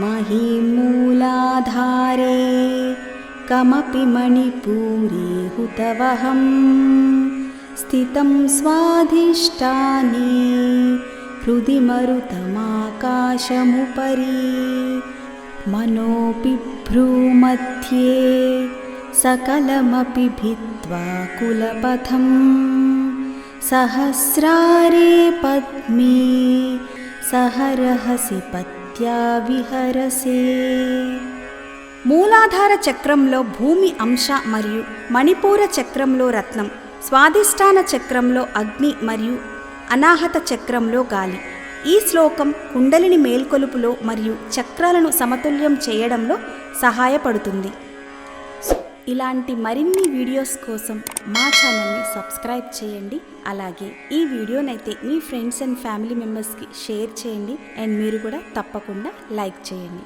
महीमूलाधारे कमपि मणिपूरे हुतवहं स्थितं स्वाधिष्ठाने हृदि मरुतमाकाशमुपरि मनोऽपि भ्रूमध्ये सकलमपि भित्त्वा कुलपथं सहस्रारे पद्मे सहरहसि రీత్యా విహరసే మూలాధార చక్రంలో భూమి అంశ మరియు మణిపూర చక్రంలో రత్నం స్వాధిష్టాన చక్రంలో అగ్ని మరియు అనాహత చక్రంలో గాలి. ఈ శ్లోకం కుండలిని మేల్కొలుపులో మరియు చక్రాలను సమతుల్యం చేయడంలో సహాయపడుతుంది. ఇలాంటి మరిన్ని వీడియోస్ కోసం మా ఛానల్ని సబ్స్క్రైబ్ చేయండి. అలాగే ఈ వీడియోనైతే మీ ఫ్రెండ్స్ అండ్ ఫ్యామిలీ మెంబర్స్కి షేర్ చేయండి. అండ్ మీరు కూడా తప్పకుండా లైక్ చేయండి.